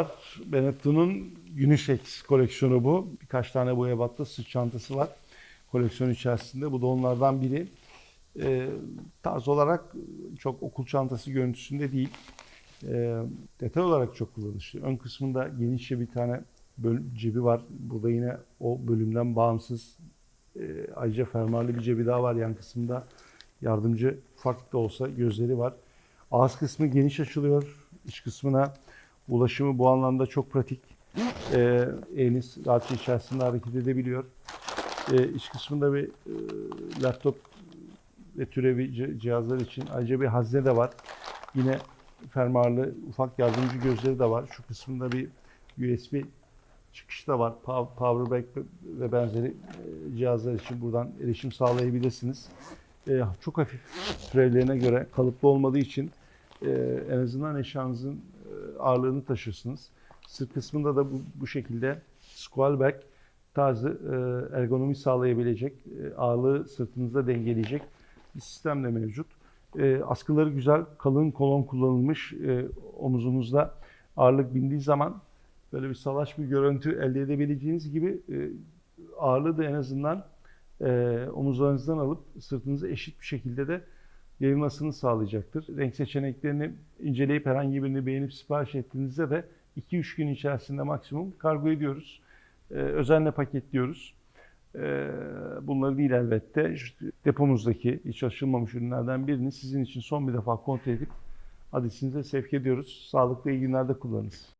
Merhabalar. Benetton'un Unisex koleksiyonu bu. Birkaç tane bu ebatta sırt çantası var koleksiyon içerisinde. Bu da onlardan biri. Ee, tarz olarak çok okul çantası görüntüsünde değil. Ee, detay olarak çok kullanışlı. Ön kısmında genişçe bir tane cebi var. Burada yine o bölümden bağımsız e, ayrıca fermuarlı bir cebi daha var yan kısmında. Yardımcı ufak da olsa gözleri var. Ağız kısmı geniş açılıyor. İç kısmına ulaşımı bu anlamda çok pratik. Ee, eliniz rahatça içerisinde hareket edebiliyor. Ee, iç kısmında bir e, laptop ve türevi ci- cihazlar için ayrıca bir hazne de var. Yine fermuarlı ufak yardımcı gözleri de var. Şu kısmında bir USB çıkış da var. Pow- Powerbank ve- benzeri e, cihazlar için buradan erişim sağlayabilirsiniz. E, çok hafif türevlerine göre kalıplı olmadığı için e, en azından eşyanızın e, ağırlığını taşırsınız. Sırt kısmında da bu, bu şekilde squal back tarzı e, ergonomi sağlayabilecek, e, ağırlığı sırtınızda dengeleyecek bir sistem de mevcut. E, askıları güzel, kalın kolon kullanılmış. Omuzunuzda ağırlık bindiği zaman böyle bir salaş bir görüntü elde edebileceğiniz gibi ağırlığı da en azından omuzlarınızdan alıp sırtınıza eşit bir şekilde de yayılmasını sağlayacaktır. Renk seçeneklerini inceleyip herhangi birini beğenip sipariş ettiğinizde de 2-3 gün içerisinde maksimum kargo ediyoruz. E, özenle paketliyoruz. E, bunları değil elbette. Depomuzdaki hiç açılmamış ürünlerden birini sizin için son bir defa kontrol edip adresinize sevk ediyoruz. Sağlıklı iyi günlerde kullanınız.